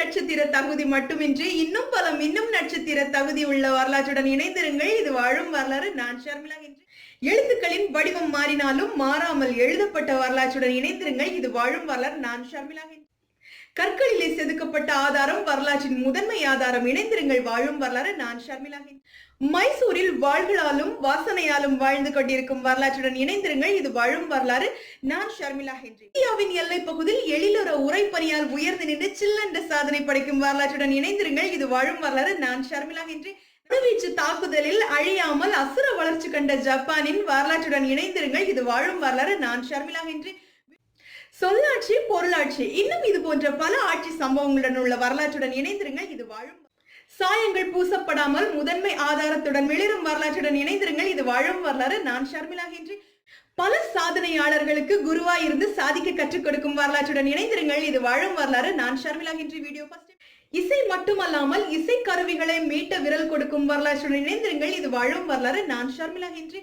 நட்சத்திர தகுதி மட்டுமின்றி இன்னும் பல மின்னும் நட்சத்திர தகுதி உள்ள வரலாற்றுடன் இணைந்திருங்கள். இது வாழும் வரலாறு. நான் ஷர்மிளா என்று எழுத்துக்களின் வடிவம் மாறினாலும் மாறாமல் எழுதப்பட்ட வரலாற்றுடன் இணைந்திருங்கள். இது வாழும் வரலாறு. நான் ஷர்மிளா என்று கற்களிலே செதுக்கப்பட்ட ஆதாரம் வரலாற்றின் முதன்மை ஆதாரம் இணைந்திருங்கள் வாழும் வரலாறு. நான் ஷர்மிளா மைசூரில் வாள்களாலும் வாசனையாலும் வாழ்ந்து கொண்டிருக்கும் வரலாற்றுடன் இணைந்திருங்கள். இது வாழும் வரலாறு. நான் ஷர்மிளா ஹென்றி இந்தியாவின் எல்லை பகுதியில் எழிலுற உரைப்பணியால் உயர்ந்து நின்று சில்லென்ற சாதனை படைக்கும் வரலாற்றுடன் இணைந்திருங்கள். இது வாழும் வரலாறு. நான் ஷர்மிளா ஹென்றி அணுவீச்சு தாக்குதலில் அழியாமல் அசுர வளர்ச்சி கண்ட ஜப்பானின் வரலாற்றுடன் இணைந்திருங்கள். இது வாழும் வரலாறு. நான் ஷர்மிளா ஹென்றி சொல்லாட்சி பொருளாட்சி இன்னும் போன்ற பல ஆட்சி சம்பவங்களுடன் உள்ள வரலாற்றுடன் இணைந்திருங்க இது வாழும் சாயங்கள் பூசப்படாமல் முதன்மை ஆதாரத்துடன் வெளிரும் வரலாற்றுடன் இணைந்திருங்கள். இது வாழும் வரலாறு. நான் ஷர்மிளா ஹென்றி. பல சாதனையாளர்களுக்கு குருவா இருந்து சாதிக்க கற்றுக் கொடுக்கும் வரலாற்றுடன் இணைந்திருங்கள். இது வாழும் வரலாறு. நான் ஷர்மிளா ஹென்றி வீடியோ இசை மட்டுமல்லாமல் இசை கருவிகளை மீட்ட விரல் கொடுக்கும் வரலாற்றுடன் இணைந்திருங்கள். இது வாழும் வரலாறு. நான் ஷர்மிளா ஹென்றி.